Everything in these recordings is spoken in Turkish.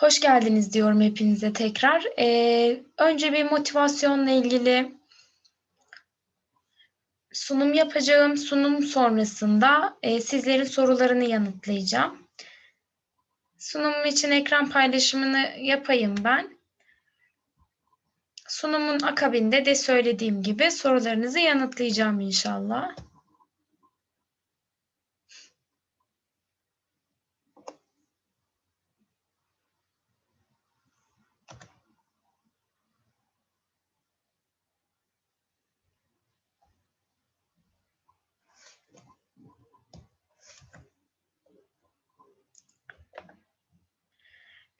Hoş geldiniz diyorum hepinize tekrar. Ee, önce bir motivasyonla ilgili sunum yapacağım. Sunum sonrasında e, sizlerin sorularını yanıtlayacağım. Sunumum için ekran paylaşımını yapayım ben. Sunumun akabinde de söylediğim gibi sorularınızı yanıtlayacağım inşallah.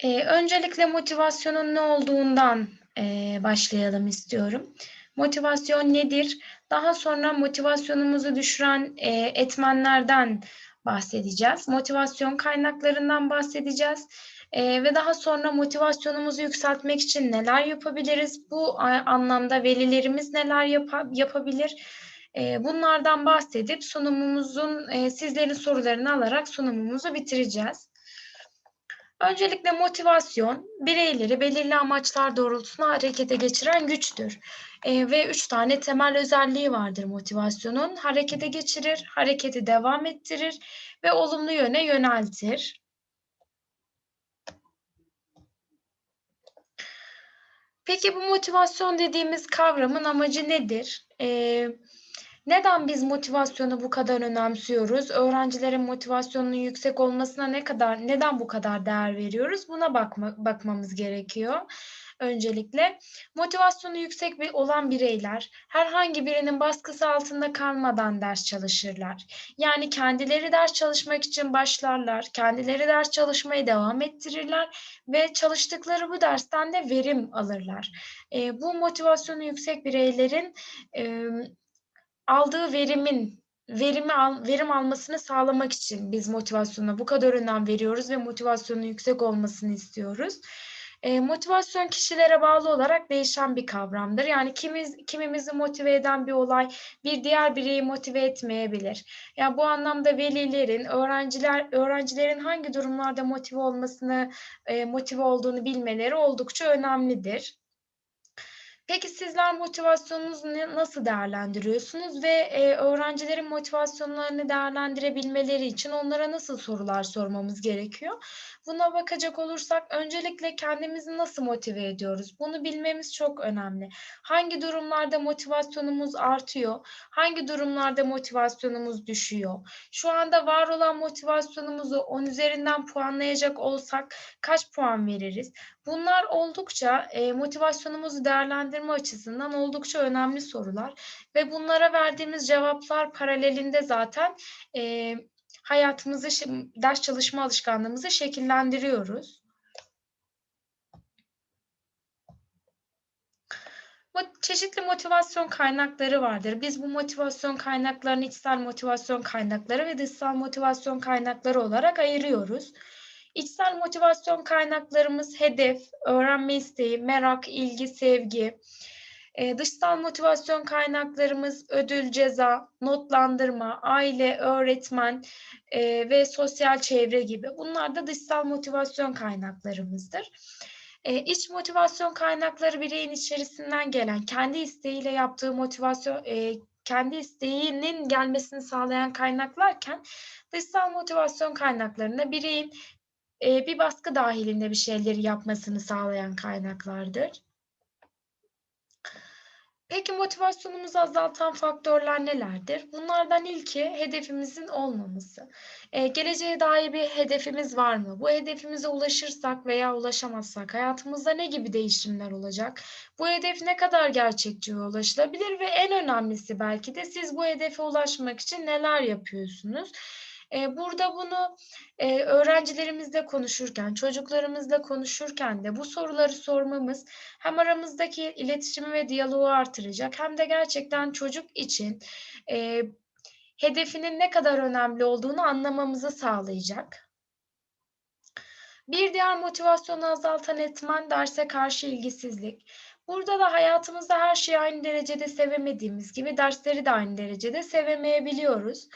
Ee, öncelikle motivasyonun ne olduğundan e, başlayalım istiyorum. Motivasyon nedir? Daha sonra motivasyonumuzu düşüren e, etmenlerden bahsedeceğiz. Motivasyon kaynaklarından bahsedeceğiz. E, ve daha sonra motivasyonumuzu yükseltmek için neler yapabiliriz? Bu anlamda velilerimiz neler yap yapabilir? E, bunlardan bahsedip sunumumuzun, e, sizlerin sorularını alarak sunumumuzu bitireceğiz. Öncelikle motivasyon, bireyleri belirli amaçlar doğrultusunda harekete geçiren güçtür. E, ve üç tane temel özelliği vardır motivasyonun. Harekete geçirir, hareketi devam ettirir ve olumlu yöne yöneltir. Peki bu motivasyon dediğimiz kavramın amacı nedir? Ee, neden biz motivasyonu bu kadar önemsiyoruz? Öğrencilerin motivasyonunun yüksek olmasına ne kadar, neden bu kadar değer veriyoruz? Buna bakma, bakmamız gerekiyor. Öncelikle motivasyonu yüksek bir olan bireyler herhangi birinin baskısı altında kalmadan ders çalışırlar. Yani kendileri ders çalışmak için başlarlar, kendileri ders çalışmayı devam ettirirler ve çalıştıkları bu dersten de verim alırlar. E, bu motivasyonu yüksek bireylerin e, aldığı verimin verimi al, verim almasını sağlamak için biz motivasyona bu kadar önem veriyoruz ve motivasyonun yüksek olmasını istiyoruz. E, motivasyon kişilere bağlı olarak değişen bir kavramdır. Yani kimiz, kimimizi motive eden bir olay bir diğer bireyi motive etmeyebilir. Yani bu anlamda velilerin, öğrenciler, öğrencilerin hangi durumlarda motive olmasını, e, motive olduğunu bilmeleri oldukça önemlidir. Peki sizler motivasyonunuzu nasıl değerlendiriyorsunuz ve e, öğrencilerin motivasyonlarını değerlendirebilmeleri için onlara nasıl sorular sormamız gerekiyor? Buna bakacak olursak öncelikle kendimizi nasıl motive ediyoruz? Bunu bilmemiz çok önemli. Hangi durumlarda motivasyonumuz artıyor? Hangi durumlarda motivasyonumuz düşüyor? Şu anda var olan motivasyonumuzu 10 üzerinden puanlayacak olsak kaç puan veririz? Bunlar oldukça e, motivasyonumuzu değerlendirme açısından oldukça önemli sorular ve bunlara verdiğimiz cevaplar paralelinde zaten e, hayatımızı, ders çalışma alışkanlığımızı şekillendiriyoruz. Çeşitli motivasyon kaynakları vardır. Biz bu motivasyon kaynaklarını içsel motivasyon kaynakları ve dışsal motivasyon kaynakları olarak ayırıyoruz. İçsel motivasyon kaynaklarımız hedef, öğrenme isteği, merak, ilgi, sevgi. Ee, dışsal motivasyon kaynaklarımız ödül, ceza, notlandırma, aile, öğretmen e, ve sosyal çevre gibi. Bunlar da dışsal motivasyon kaynaklarımızdır. E, iç motivasyon kaynakları bireyin içerisinden gelen, kendi isteğiyle yaptığı motivasyon, e, kendi isteğinin gelmesini sağlayan kaynaklarken dışsal motivasyon kaynaklarında bireyin e, bir baskı dahilinde bir şeyleri yapmasını sağlayan kaynaklardır. Peki motivasyonumuzu azaltan faktörler nelerdir? Bunlardan ilki hedefimizin olmaması. Ee, geleceğe dair bir hedefimiz var mı? Bu hedefimize ulaşırsak veya ulaşamazsak hayatımızda ne gibi değişimler olacak? Bu hedef ne kadar gerçekçi ulaşılabilir ve en önemlisi belki de siz bu hedefe ulaşmak için neler yapıyorsunuz? Burada bunu öğrencilerimizle konuşurken, çocuklarımızla konuşurken de bu soruları sormamız hem aramızdaki iletişimi ve diyaloğu artıracak hem de gerçekten çocuk için hedefinin ne kadar önemli olduğunu anlamamızı sağlayacak. Bir diğer motivasyonu azaltan etmen derse karşı ilgisizlik. Burada da hayatımızda her şeyi aynı derecede sevemediğimiz gibi dersleri de aynı derecede sevemeyebiliyoruz.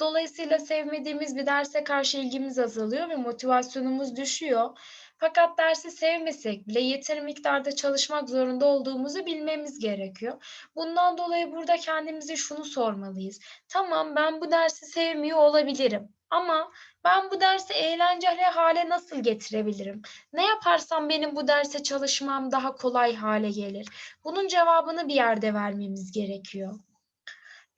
Dolayısıyla sevmediğimiz bir derse karşı ilgimiz azalıyor ve motivasyonumuz düşüyor. Fakat dersi sevmesek bile yeteri miktarda çalışmak zorunda olduğumuzu bilmemiz gerekiyor. Bundan dolayı burada kendimize şunu sormalıyız. Tamam ben bu dersi sevmiyor olabilirim ama ben bu dersi eğlenceli hale nasıl getirebilirim? Ne yaparsam benim bu derse çalışmam daha kolay hale gelir? Bunun cevabını bir yerde vermemiz gerekiyor.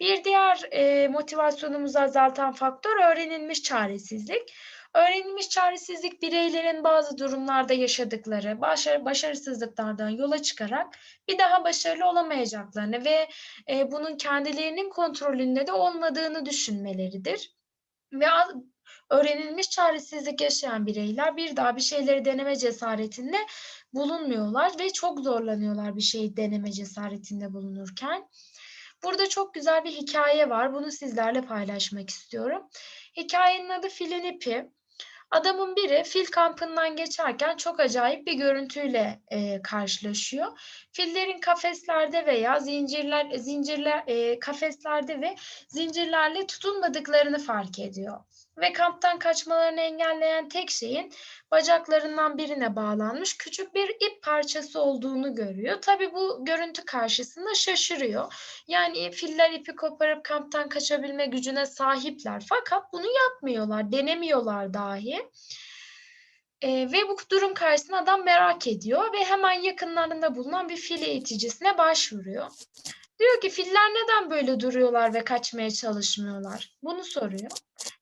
Bir diğer e, motivasyonumuzu azaltan faktör öğrenilmiş çaresizlik. Öğrenilmiş çaresizlik bireylerin bazı durumlarda yaşadıkları başarı, başarısızlıklardan yola çıkarak bir daha başarılı olamayacaklarını ve e, bunun kendilerinin kontrolünde de olmadığını düşünmeleridir. Ve öğrenilmiş çaresizlik yaşayan bireyler bir daha bir şeyleri deneme cesaretinde bulunmuyorlar ve çok zorlanıyorlar bir şeyi deneme cesaretinde bulunurken. Burada çok güzel bir hikaye var. Bunu sizlerle paylaşmak istiyorum. Hikayenin adı Filin İpi. Adamın biri fil kampından geçerken çok acayip bir görüntüyle e, karşılaşıyor. Fillerin kafeslerde veya zincirler zincirler e, kafeslerde ve zincirlerle tutulmadıklarını fark ediyor. Ve kamptan kaçmalarını engelleyen tek şeyin bacaklarından birine bağlanmış küçük bir ip parçası olduğunu görüyor. Tabii bu görüntü karşısında şaşırıyor. Yani filler ipi koparıp kamptan kaçabilme gücüne sahipler. Fakat bunu yapmıyorlar, denemiyorlar dahi. E, ve bu durum karşısında adam merak ediyor ve hemen yakınlarında bulunan bir fil eğiticisine başvuruyor. Diyor ki filler neden böyle duruyorlar ve kaçmaya çalışmıyorlar? Bunu soruyor.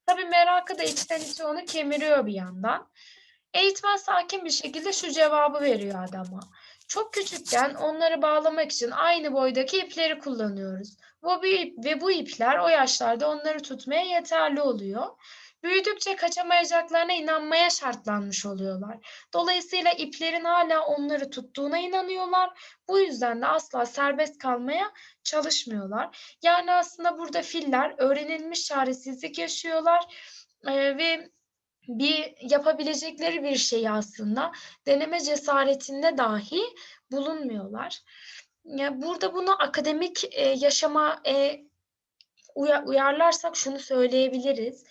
Tabii merakı da içten içe onu kemiriyor bir yandan. Eğitmen sakin bir şekilde şu cevabı veriyor adama. Çok küçükken onları bağlamak için aynı boydaki ipleri kullanıyoruz. Bu ip ve bu ipler o yaşlarda onları tutmaya yeterli oluyor. Büyüdükçe kaçamayacaklarına inanmaya şartlanmış oluyorlar. Dolayısıyla iplerin hala onları tuttuğuna inanıyorlar. Bu yüzden de asla serbest kalmaya çalışmıyorlar. Yani aslında burada filler öğrenilmiş çaresizlik yaşıyorlar ee, ve bir yapabilecekleri bir şeyi aslında deneme cesaretinde dahi bulunmuyorlar. Yani burada bunu akademik e, yaşama e, uyarlarsak şunu söyleyebiliriz.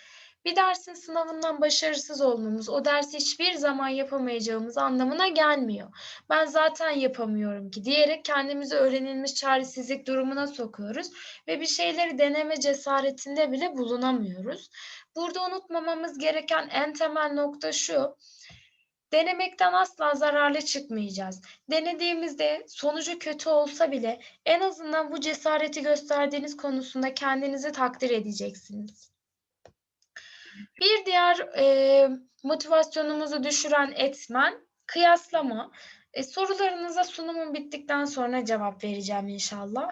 Bir dersin sınavından başarısız olmamız, o dersi hiçbir zaman yapamayacağımız anlamına gelmiyor. Ben zaten yapamıyorum ki diyerek kendimizi öğrenilmiş çaresizlik durumuna sokuyoruz ve bir şeyleri deneme cesaretinde bile bulunamıyoruz. Burada unutmamamız gereken en temel nokta şu. Denemekten asla zararlı çıkmayacağız. Denediğimizde sonucu kötü olsa bile en azından bu cesareti gösterdiğiniz konusunda kendinizi takdir edeceksiniz. Bir diğer e, motivasyonumuzu düşüren etmen kıyaslama. E, sorularınıza sunumum bittikten sonra cevap vereceğim inşallah.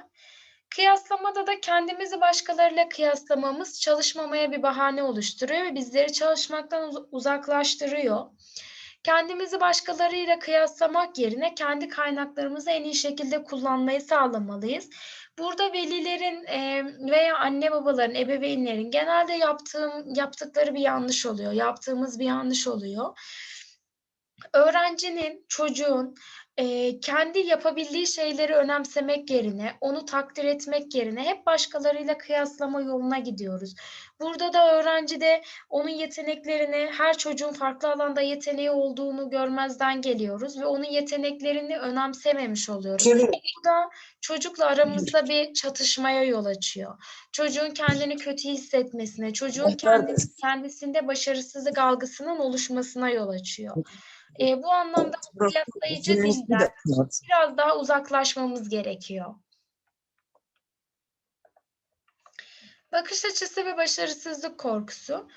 Kıyaslamada da kendimizi başkalarıyla kıyaslamamız çalışmamaya bir bahane oluşturuyor ve bizleri çalışmaktan uzaklaştırıyor. Kendimizi başkalarıyla kıyaslamak yerine kendi kaynaklarımızı en iyi şekilde kullanmayı sağlamalıyız. Burada velilerin veya anne babaların, ebeveynlerin genelde yaptığım yaptıkları bir yanlış oluyor. Yaptığımız bir yanlış oluyor. Öğrencinin, çocuğun e, kendi yapabildiği şeyleri önemsemek yerine, onu takdir etmek yerine hep başkalarıyla kıyaslama yoluna gidiyoruz. Burada da öğrenci de onun yeteneklerini, her çocuğun farklı alanda yeteneği olduğunu görmezden geliyoruz ve onun yeteneklerini önemsememiş oluyoruz. Bu da çocukla aramızda bir çatışmaya yol açıyor. Çocuğun kendini kötü hissetmesine, çocuğun kendisi, kendisinde başarısızlık algısının oluşmasına yol açıyor. E, bu anlamda kıyaslayıcı dilden biraz daha uzaklaşmamız gerekiyor. Bakış açısı ve başarısızlık korkusu.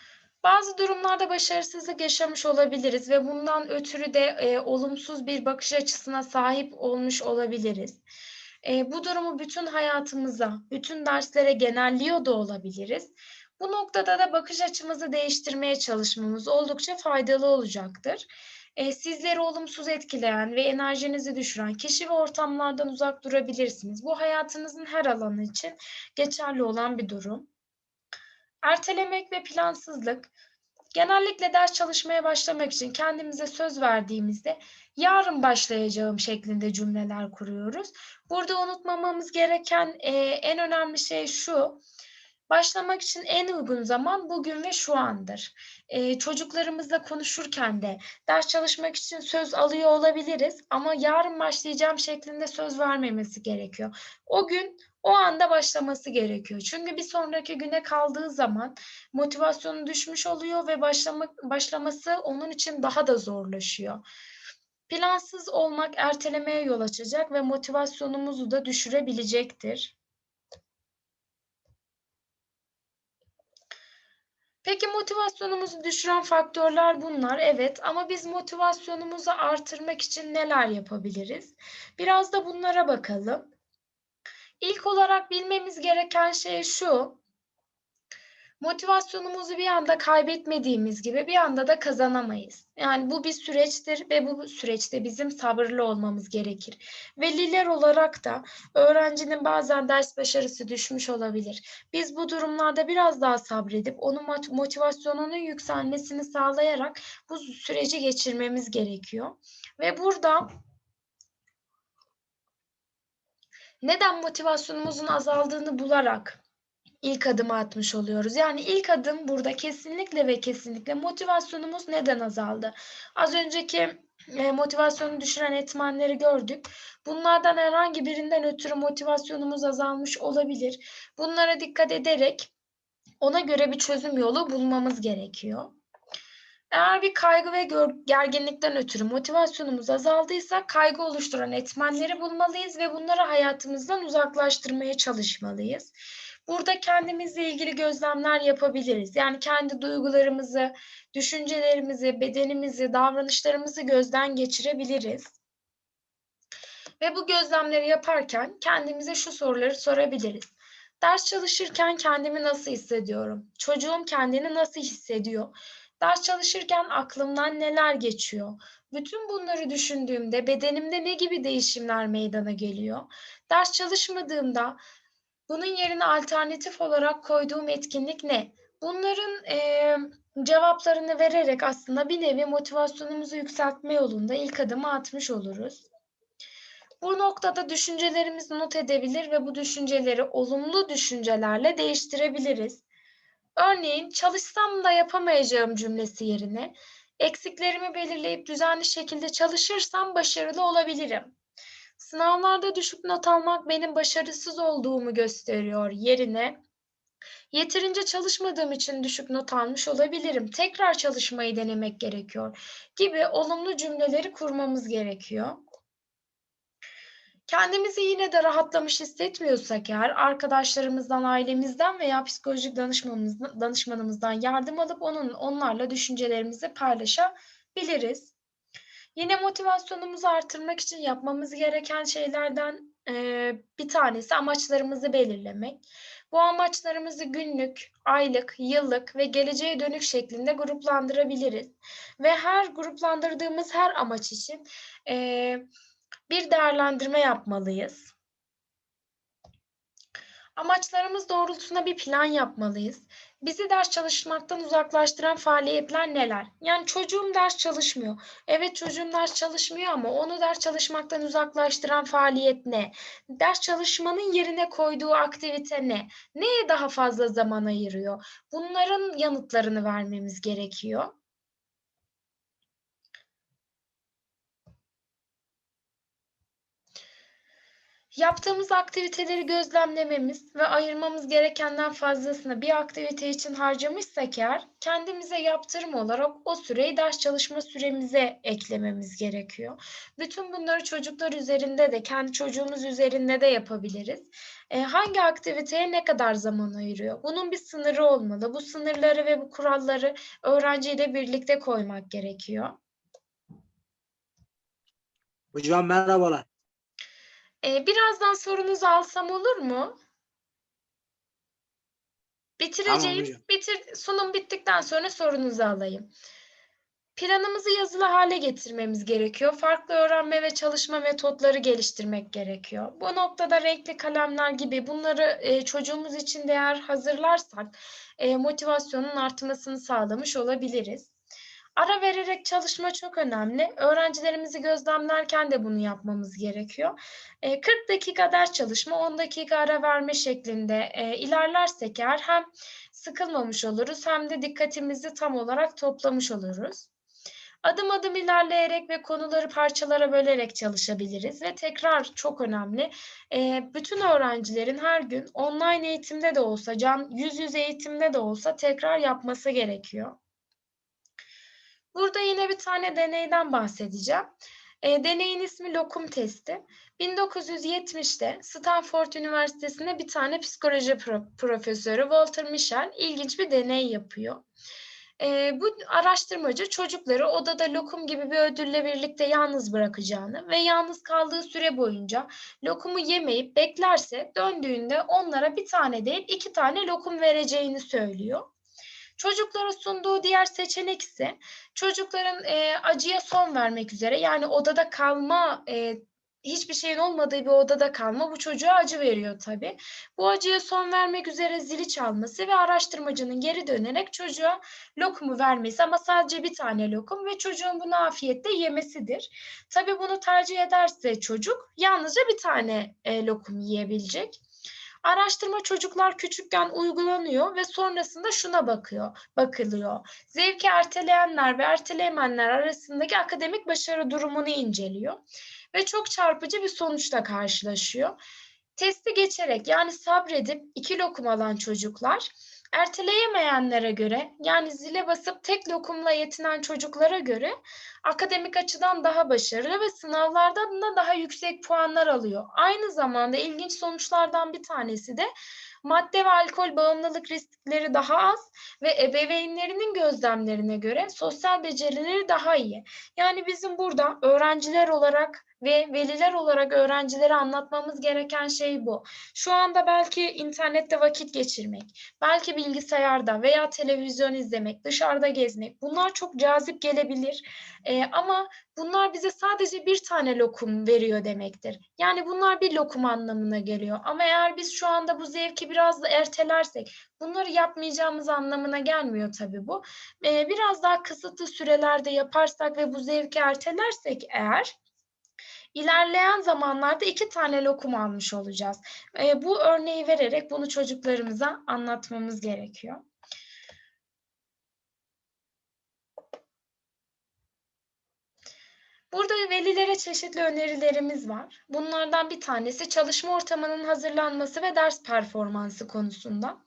Bazı durumlarda başarısızlık yaşamış olabiliriz ve bundan ötürü de e, olumsuz bir bakış açısına sahip olmuş olabiliriz. E, bu durumu bütün hayatımıza, bütün derslere genelliyor da olabiliriz. Bu noktada da bakış açımızı değiştirmeye çalışmamız oldukça faydalı olacaktır e, sizleri olumsuz etkileyen ve enerjinizi düşüren kişi ve ortamlardan uzak durabilirsiniz. Bu hayatınızın her alanı için geçerli olan bir durum. Ertelemek ve plansızlık. Genellikle ders çalışmaya başlamak için kendimize söz verdiğimizde yarın başlayacağım şeklinde cümleler kuruyoruz. Burada unutmamamız gereken e, en önemli şey şu. Başlamak için en uygun zaman bugün ve şu andır. Ee, çocuklarımızla konuşurken de ders çalışmak için söz alıyor olabiliriz ama yarın başlayacağım şeklinde söz vermemesi gerekiyor. O gün o anda başlaması gerekiyor. Çünkü bir sonraki güne kaldığı zaman motivasyonu düşmüş oluyor ve başlamak başlaması onun için daha da zorlaşıyor. Plansız olmak ertelemeye yol açacak ve motivasyonumuzu da düşürebilecektir. Peki motivasyonumuzu düşüren faktörler bunlar. Evet ama biz motivasyonumuzu artırmak için neler yapabiliriz? Biraz da bunlara bakalım. İlk olarak bilmemiz gereken şey şu. Motivasyonumuzu bir anda kaybetmediğimiz gibi bir anda da kazanamayız. Yani bu bir süreçtir ve bu süreçte bizim sabırlı olmamız gerekir. Veliler olarak da öğrencinin bazen ders başarısı düşmüş olabilir. Biz bu durumlarda biraz daha sabredip onun motivasyonunun yükselmesini sağlayarak bu süreci geçirmemiz gerekiyor. Ve burada neden motivasyonumuzun azaldığını bularak ilk adımı atmış oluyoruz. Yani ilk adım burada kesinlikle ve kesinlikle motivasyonumuz neden azaldı? Az önceki e, motivasyonu düşüren etmenleri gördük. Bunlardan herhangi birinden ötürü motivasyonumuz azalmış olabilir. Bunlara dikkat ederek ona göre bir çözüm yolu bulmamız gerekiyor. Eğer bir kaygı ve gerginlikten ötürü motivasyonumuz azaldıysa kaygı oluşturan etmenleri bulmalıyız ve bunları hayatımızdan uzaklaştırmaya çalışmalıyız. Burada kendimizle ilgili gözlemler yapabiliriz. Yani kendi duygularımızı, düşüncelerimizi, bedenimizi, davranışlarımızı gözden geçirebiliriz. Ve bu gözlemleri yaparken kendimize şu soruları sorabiliriz. Ders çalışırken kendimi nasıl hissediyorum? Çocuğum kendini nasıl hissediyor? Ders çalışırken aklımdan neler geçiyor? Bütün bunları düşündüğümde bedenimde ne gibi değişimler meydana geliyor? Ders çalışmadığımda bunun yerine alternatif olarak koyduğum etkinlik ne? Bunların e, cevaplarını vererek aslında bir nevi motivasyonumuzu yükseltme yolunda ilk adımı atmış oluruz. Bu noktada düşüncelerimizi not edebilir ve bu düşünceleri olumlu düşüncelerle değiştirebiliriz. Örneğin çalışsam da yapamayacağım cümlesi yerine eksiklerimi belirleyip düzenli şekilde çalışırsam başarılı olabilirim. Sınavlarda düşük not almak benim başarısız olduğumu gösteriyor yerine yeterince çalışmadığım için düşük not almış olabilirim. Tekrar çalışmayı denemek gerekiyor gibi olumlu cümleleri kurmamız gerekiyor. Kendimizi yine de rahatlamış hissetmiyorsak eğer arkadaşlarımızdan, ailemizden veya psikolojik danışmanımızdan yardım alıp onun onlarla düşüncelerimizi paylaşabiliriz. Yine motivasyonumuzu artırmak için yapmamız gereken şeylerden e, bir tanesi amaçlarımızı belirlemek. Bu amaçlarımızı günlük, aylık, yıllık ve geleceğe dönük şeklinde gruplandırabiliriz. Ve her gruplandırdığımız her amaç için e, bir değerlendirme yapmalıyız. Amaçlarımız doğrultusunda bir plan yapmalıyız. Bizi ders çalışmaktan uzaklaştıran faaliyetler neler? Yani çocuğum ders çalışmıyor. Evet çocuğum ders çalışmıyor ama onu ders çalışmaktan uzaklaştıran faaliyet ne? Ders çalışmanın yerine koyduğu aktivite ne? Neye daha fazla zaman ayırıyor? Bunların yanıtlarını vermemiz gerekiyor. Yaptığımız aktiviteleri gözlemlememiz ve ayırmamız gerekenden fazlasını bir aktivite için harcamışsak eğer kendimize yaptırım olarak o süreyi ders çalışma süremize eklememiz gerekiyor. Bütün bunları çocuklar üzerinde de kendi çocuğumuz üzerinde de yapabiliriz. E, hangi aktiviteye ne kadar zaman ayırıyor? Bunun bir sınırı olmalı. Bu sınırları ve bu kuralları öğrenciyle birlikte koymak gerekiyor. Hocam merhabalar. Ee, birazdan sorunuzu alsam olur mu? Bitireceğim, bitir, sunum bittikten sonra sorunuzu alayım. Planımızı yazılı hale getirmemiz gerekiyor. Farklı öğrenme ve çalışma metotları geliştirmek gerekiyor. Bu noktada renkli kalemler gibi bunları e, çocuğumuz için değer hazırlarsak e, motivasyonun artmasını sağlamış olabiliriz. Ara vererek çalışma çok önemli. Öğrencilerimizi gözlemlerken de bunu yapmamız gerekiyor. E, 40 dakika ders çalışma, 10 dakika ara verme şeklinde ilerlersek eğer hem sıkılmamış oluruz hem de dikkatimizi tam olarak toplamış oluruz. Adım adım ilerleyerek ve konuları parçalara bölerek çalışabiliriz ve tekrar çok önemli. Bütün öğrencilerin her gün online eğitimde de olsa, can yüz yüze eğitimde de olsa tekrar yapması gerekiyor. Burada yine bir tane deneyden bahsedeceğim. E, deneyin ismi lokum testi. 1970'te Stanford Üniversitesi'nde bir tane psikoloji pro- profesörü Walter Mischel ilginç bir deney yapıyor. E, bu araştırmacı çocukları odada lokum gibi bir ödülle birlikte yalnız bırakacağını ve yalnız kaldığı süre boyunca lokumu yemeyip beklerse döndüğünde onlara bir tane değil iki tane lokum vereceğini söylüyor. Çocuklara sunduğu diğer seçenek ise çocukların e, acıya son vermek üzere yani odada kalma e, hiçbir şeyin olmadığı bir odada kalma bu çocuğa acı veriyor tabii. Bu acıya son vermek üzere zili çalması ve araştırmacının geri dönerek çocuğa lokumu vermesi ama sadece bir tane lokum ve çocuğun bunu afiyetle yemesidir. Tabii bunu tercih ederse çocuk yalnızca bir tane e, lokum yiyebilecek. Araştırma çocuklar küçükken uygulanıyor ve sonrasında şuna bakıyor, bakılıyor. Zevki erteleyenler ve erteleyemeyenler arasındaki akademik başarı durumunu inceliyor ve çok çarpıcı bir sonuçla karşılaşıyor. Testi geçerek yani sabredip iki lokum alan çocuklar erteleyemeyenlere göre yani zile basıp tek lokumla yetinen çocuklara göre akademik açıdan daha başarılı ve sınavlardan da daha yüksek puanlar alıyor. Aynı zamanda ilginç sonuçlardan bir tanesi de madde ve alkol bağımlılık riskleri daha az ve ebeveynlerinin gözlemlerine göre sosyal becerileri daha iyi. Yani bizim burada öğrenciler olarak ve veliler olarak öğrencilere anlatmamız gereken şey bu. Şu anda belki internette vakit geçirmek, belki bilgisayarda veya televizyon izlemek, dışarıda gezmek bunlar çok cazip gelebilir. Ee, ama bunlar bize sadece bir tane lokum veriyor demektir. Yani bunlar bir lokum anlamına geliyor. Ama eğer biz şu anda bu zevki biraz da ertelersek, bunları yapmayacağımız anlamına gelmiyor tabii bu. Ee, biraz daha kısıtlı sürelerde yaparsak ve bu zevki ertelersek eğer ilerleyen zamanlarda iki tane lokum almış olacağız. E, bu örneği vererek bunu çocuklarımıza anlatmamız gerekiyor. Burada velilere çeşitli önerilerimiz var. Bunlardan bir tanesi çalışma ortamının hazırlanması ve ders performansı konusunda.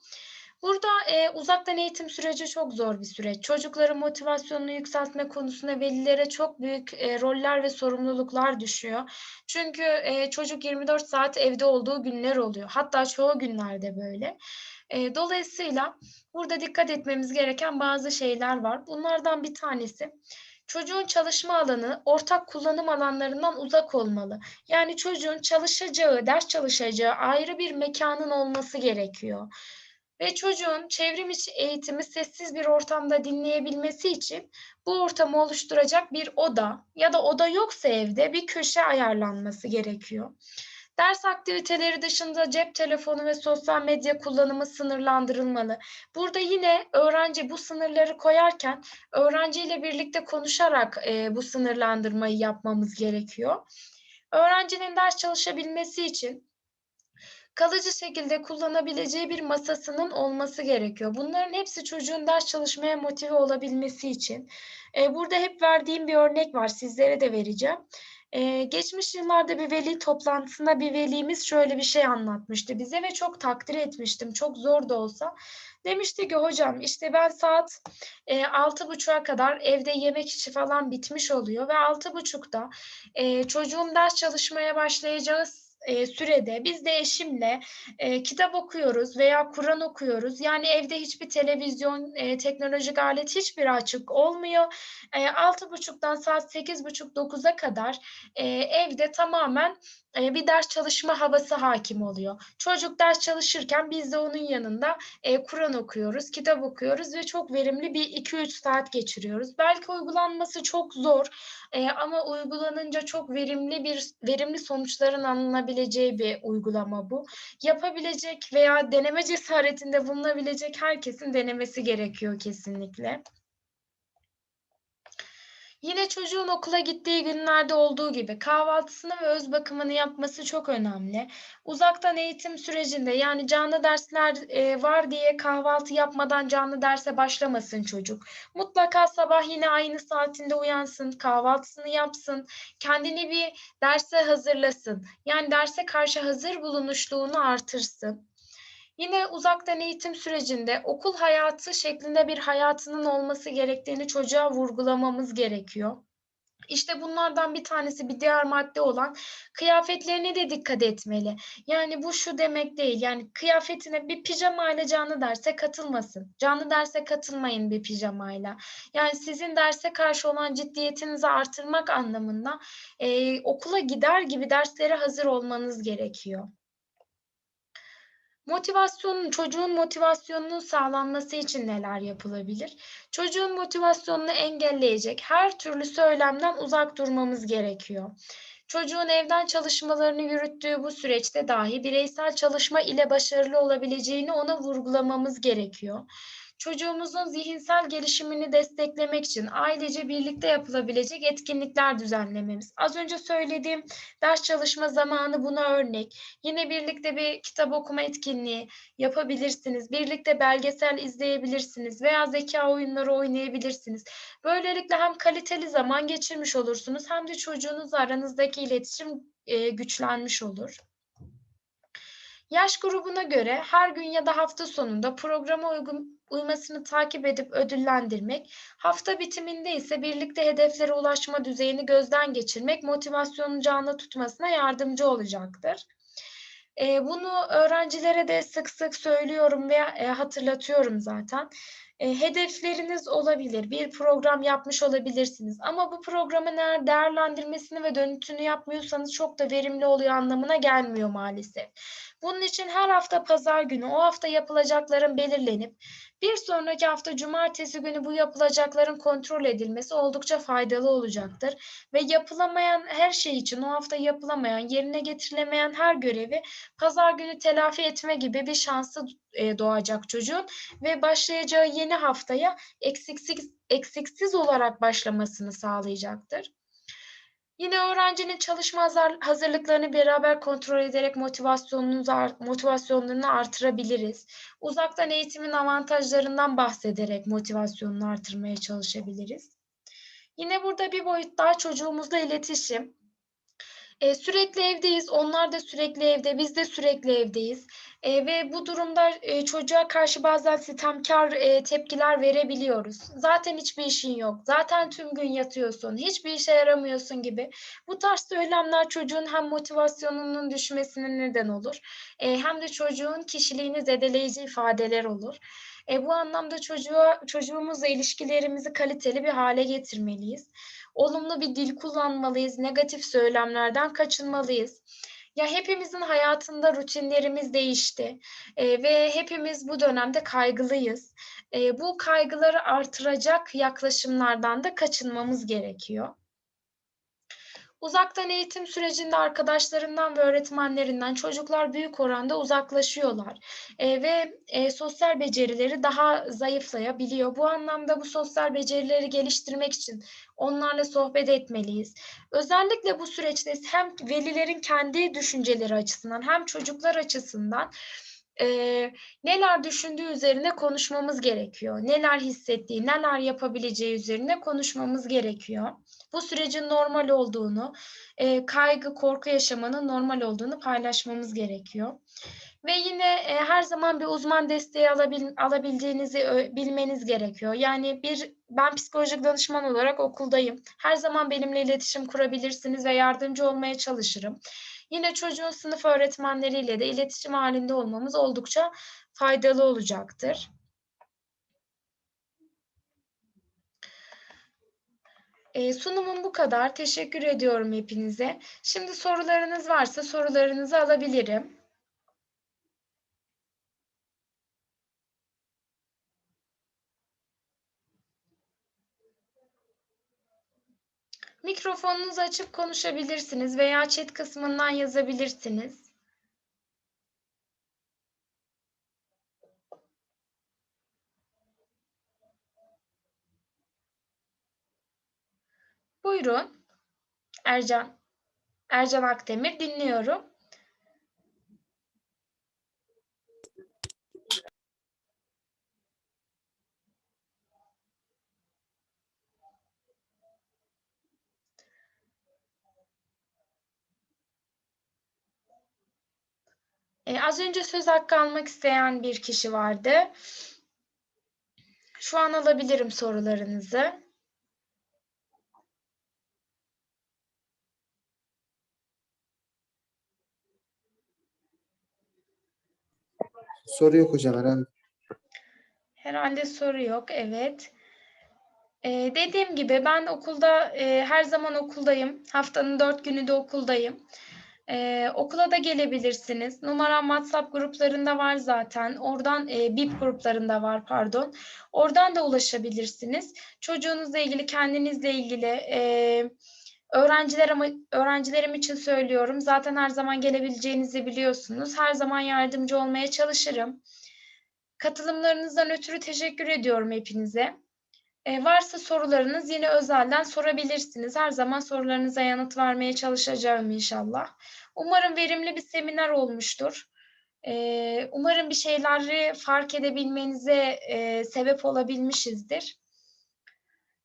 Burada e, uzaktan eğitim süreci çok zor bir süreç. Çocukların motivasyonunu yükseltme konusunda velilere çok büyük e, roller ve sorumluluklar düşüyor. Çünkü e, çocuk 24 saat evde olduğu günler oluyor. Hatta çoğu günlerde böyle. E, dolayısıyla burada dikkat etmemiz gereken bazı şeyler var. Bunlardan bir tanesi çocuğun çalışma alanı ortak kullanım alanlarından uzak olmalı. Yani çocuğun çalışacağı, ders çalışacağı ayrı bir mekanın olması gerekiyor ve çocuğun çevrim içi eğitimi sessiz bir ortamda dinleyebilmesi için bu ortamı oluşturacak bir oda ya da oda yoksa evde bir köşe ayarlanması gerekiyor. Ders aktiviteleri dışında cep telefonu ve sosyal medya kullanımı sınırlandırılmalı. Burada yine öğrenci bu sınırları koyarken öğrenciyle birlikte konuşarak e, bu sınırlandırmayı yapmamız gerekiyor. Öğrencinin ders çalışabilmesi için kalıcı şekilde kullanabileceği bir masasının olması gerekiyor. Bunların hepsi çocuğun ders çalışmaya motive olabilmesi için. E, burada hep verdiğim bir örnek var. Sizlere de vereceğim. Ee, geçmiş yıllarda bir veli toplantısında bir velimiz şöyle bir şey anlatmıştı bize ve çok takdir etmiştim. Çok zor da olsa. Demişti ki hocam işte ben saat e, altı buçuğa kadar evde yemek işi falan bitmiş oluyor ve altı buçukta e, çocuğum ders çalışmaya başlayacağı e, sürede biz de eşimle e, kitap okuyoruz veya Kur'an okuyoruz. Yani evde hiçbir televizyon, e, teknolojik alet hiçbir açık olmuyor. E, altı buçuktan saat sekiz buçuk dokuza kadar e, evde tamamen e, bir ders çalışma havası hakim oluyor. Çocuk ders çalışırken biz de onun yanında e, Kur'an okuyoruz, kitap okuyoruz ve çok verimli bir 2-3 saat geçiriyoruz. Belki uygulanması çok zor e, ama uygulanınca çok verimli bir verimli sonuçların alınabileceği bir uygulama bu. Yapabilecek veya deneme cesaretinde bulunabilecek herkesin denemesi gerekiyor kesinlikle. Yine çocuğun okula gittiği günlerde olduğu gibi kahvaltısını ve öz bakımını yapması çok önemli. Uzaktan eğitim sürecinde yani canlı dersler e, var diye kahvaltı yapmadan canlı derse başlamasın çocuk. Mutlaka sabah yine aynı saatinde uyansın, kahvaltısını yapsın, kendini bir derse hazırlasın. Yani derse karşı hazır bulunuşluğunu artırsın. Yine uzaktan eğitim sürecinde okul hayatı şeklinde bir hayatının olması gerektiğini çocuğa vurgulamamız gerekiyor. İşte bunlardan bir tanesi bir diğer madde olan kıyafetlerine de dikkat etmeli. Yani bu şu demek değil. Yani kıyafetine bir pijamayla canlı derse katılmasın. Canlı derse katılmayın bir pijamayla. Yani sizin derse karşı olan ciddiyetinizi artırmak anlamında e, okula gider gibi derslere hazır olmanız gerekiyor. Motivasyonun, çocuğun motivasyonunun sağlanması için neler yapılabilir? Çocuğun motivasyonunu engelleyecek her türlü söylemden uzak durmamız gerekiyor. Çocuğun evden çalışmalarını yürüttüğü bu süreçte dahi bireysel çalışma ile başarılı olabileceğini ona vurgulamamız gerekiyor. Çocuğumuzun zihinsel gelişimini desteklemek için ailece birlikte yapılabilecek etkinlikler düzenlememiz. Az önce söylediğim ders çalışma zamanı buna örnek. Yine birlikte bir kitap okuma etkinliği yapabilirsiniz. Birlikte belgesel izleyebilirsiniz veya zeka oyunları oynayabilirsiniz. Böylelikle hem kaliteli zaman geçirmiş olursunuz hem de çocuğunuzla aranızdaki iletişim e, güçlenmiş olur. Yaş grubuna göre her gün ya da hafta sonunda programa uygun uymasını takip edip ödüllendirmek, hafta bitiminde ise birlikte hedeflere ulaşma düzeyini gözden geçirmek motivasyonun canlı tutmasına yardımcı olacaktır. E, bunu öğrencilere de sık sık söylüyorum ve e, hatırlatıyorum zaten. E, hedefleriniz olabilir, bir program yapmış olabilirsiniz ama bu programın eğer değerlendirmesini ve dönütünü yapmıyorsanız çok da verimli oluyor anlamına gelmiyor maalesef. Bunun için her hafta pazar günü o hafta yapılacakların belirlenip bir sonraki hafta cumartesi günü bu yapılacakların kontrol edilmesi oldukça faydalı olacaktır. Ve yapılamayan her şey için o hafta yapılamayan, yerine getirilemeyen her görevi pazar günü telafi etme gibi bir şansı e, doğacak çocuğun ve başlayacağı yeni haftaya eksiksiz, eksiksiz olarak başlamasını sağlayacaktır. Yine öğrencinin çalışma hazırlıklarını beraber kontrol ederek motivasyonunu, motivasyonlarını artırabiliriz. Uzaktan eğitimin avantajlarından bahsederek motivasyonunu artırmaya çalışabiliriz. Yine burada bir boyut daha çocuğumuzla iletişim. E, sürekli evdeyiz, onlar da sürekli evde, biz de sürekli evdeyiz. E, ve bu durumda e, çocuğa karşı bazen sitemkar e, tepkiler verebiliyoruz. Zaten hiçbir işin yok, zaten tüm gün yatıyorsun, hiçbir işe yaramıyorsun gibi. Bu tarz söylemler çocuğun hem motivasyonunun düşmesine neden olur, e, hem de çocuğun kişiliğini zedeleyici ifadeler olur. E, bu anlamda çocuğa, çocuğumuzla ilişkilerimizi kaliteli bir hale getirmeliyiz olumlu bir dil kullanmalıyız, negatif söylemlerden kaçınmalıyız. Ya hepimizin hayatında rutinlerimiz değişti e, ve hepimiz bu dönemde kaygılıyız. E, bu kaygıları artıracak yaklaşımlardan da kaçınmamız gerekiyor. Uzaktan eğitim sürecinde arkadaşlarından ve öğretmenlerinden çocuklar büyük oranda uzaklaşıyorlar e, ve e, sosyal becerileri daha zayıflayabiliyor. Bu anlamda bu sosyal becerileri geliştirmek için onlarla sohbet etmeliyiz. Özellikle bu süreçte hem velilerin kendi düşünceleri açısından hem çocuklar açısından e, neler düşündüğü üzerine konuşmamız gerekiyor. Neler hissettiği, neler yapabileceği üzerine konuşmamız gerekiyor. Bu sürecin normal olduğunu, e, kaygı, korku yaşamanın normal olduğunu paylaşmamız gerekiyor. Ve yine e, her zaman bir uzman desteği alabil, alabildiğinizi ö, bilmeniz gerekiyor. Yani bir ben psikolojik danışman olarak okuldayım. Her zaman benimle iletişim kurabilirsiniz ve yardımcı olmaya çalışırım. Yine çocuğun sınıf öğretmenleriyle de iletişim halinde olmamız oldukça faydalı olacaktır. E, sunumum bu kadar. Teşekkür ediyorum hepinize. Şimdi sorularınız varsa sorularınızı alabilirim. Mikrofonunuzu açıp konuşabilirsiniz veya chat kısmından yazabilirsiniz. Buyurun. Ercan. Ercan Akdemir dinliyorum. E, az önce söz hakkı almak isteyen bir kişi vardı. Şu an alabilirim sorularınızı. Soru yok hocam herhalde. Herhalde soru yok. Evet. Ee, dediğim gibi ben okulda e, her zaman okuldayım. Haftanın dört günü de okuldayım. Ee, okula da gelebilirsiniz. Numaram WhatsApp gruplarında var zaten. Oradan e, BIP gruplarında var pardon. Oradan da ulaşabilirsiniz. Çocuğunuzla ilgili, kendinizle ilgili e, öğrencilerim, öğrencilerim için söylüyorum. Zaten her zaman gelebileceğinizi biliyorsunuz. Her zaman yardımcı olmaya çalışırım. Katılımlarınızdan ötürü teşekkür ediyorum hepinize. E, varsa sorularınız yine özelden sorabilirsiniz. Her zaman sorularınıza yanıt vermeye çalışacağım inşallah. Umarım verimli bir seminer olmuştur. E, umarım bir şeyleri fark edebilmenize e, sebep olabilmişizdir.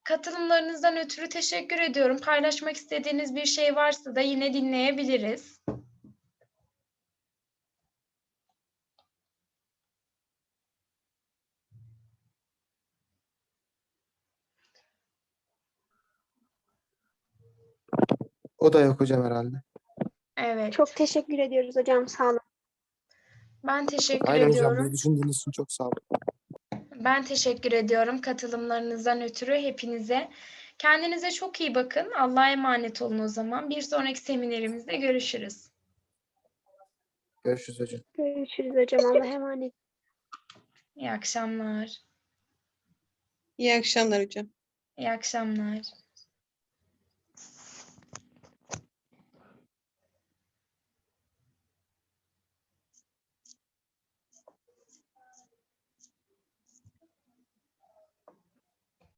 Katılımlarınızdan ötürü teşekkür ediyorum. Paylaşmak istediğiniz bir şey varsa da yine dinleyebiliriz. O da yok hocam herhalde. Evet. Çok teşekkür ediyoruz hocam. Sağ olun. Ben teşekkür Aynen hocam. ediyorum. Bizi düşündüğünüz için çok sağ olun. Ben teşekkür ediyorum katılımlarınızdan ötürü hepinize. Kendinize çok iyi bakın. Allah'a emanet olun o zaman. Bir sonraki seminerimizde görüşürüz. Görüşürüz hocam. Görüşürüz hocam. Allah'a emanet. İyi akşamlar. İyi akşamlar hocam. İyi akşamlar.